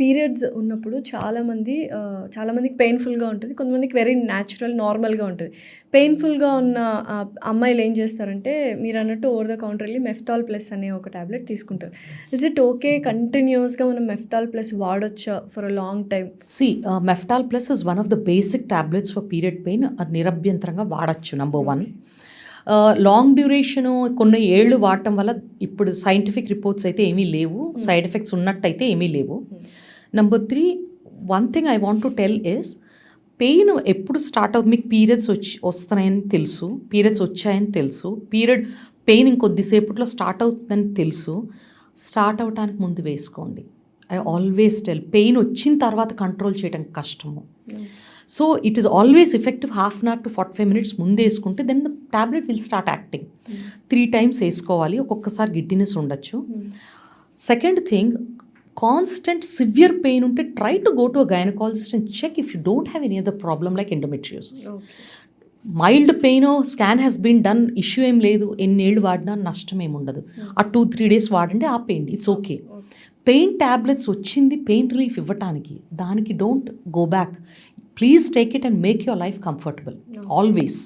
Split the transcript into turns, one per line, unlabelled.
Periods ఉన్నప్పుడు చాలామంది చాలామందికి పెయిన్ఫుల్గా ఉంటుంది కొంతమందికి వెరీ న్యాచురల్ నార్మల్గా ఉంటుంది. పెయిన్ఫుల్గా ఉన్న అమ్మాయిలు ఏం చేస్తారంటే మీరు అన్నట్టు ఓవర్ ద కౌంటర్ వెళ్ళి మెఫ్తాల్ ప్లస్ అనే ఒక టాబ్లెట్ తీసుకుంటారు. ఇస్ ఇట్ ఓకే కంటిన్యూస్గా మనం మెఫ్తాల్ ప్లస్ వాడొచ్చా for a long time
see Meftal plus is one of the basic tablets for period pain నిరభ్యంతరంగా వాడచ్చు నంబర్ వన్ లాంగ్ డ్యూరేషను కొన్ని ఏళ్ళు వాడటం వల్ల ఇప్పుడు సైంటిఫిక్ రిపోర్ట్స్ అయితే ఏమీ లేవు సైడ్ ఎఫెక్ట్స్ ఉన్నట్టయితే ఏమీ లేవు. Number three one thing I want to tell is pain ఎప్పుడు స్టార్ట్ అవుతుంది? మీకు పీరియడ్స్ వచ్చి వస్తున్నాయని తెలుసు పీరియడ్స్ వచ్చాయని తెలుసు పీరియడ్ పెయిన్ ఇంకొద్దిసేపట్లో స్టార్ట్ అవుతుందని తెలుసు స్టార్ట్ అవడానికి ముందు వేసుకోండి. ఐ ఆల్వేస్ టెల్ పెయిన్ వచ్చిన తర్వాత కంట్రోల్ చేయడం కష్టము. So it is always effective half an hour to forty five minutes ముందు వేసుకుంటే then the tablet will start acting three times వేసుకోవాలి ఒక్కొక్కసారి గిడ్డినెస్ ఉండొచ్చు. Second thing constant severe pain ఉంటే try to go to gynaecologist and check if you don't have any other problem like endometriosis mild pain scan has been done issue ఏం లేదు ఎన్నేళ్ళు వాడినా నష్టం ఏమి ఉండదు. ఆ టూ త్రీ డేస్ వాడండి ఆపేయండి ఇట్స్ ఓకే పెయిన్ ట్యాబ్లెట్స్ వచ్చింది పెయిన్ రిలీఫ్ ఇవ్వటానికి. దానికి don't go back please take it and make your life comfortable always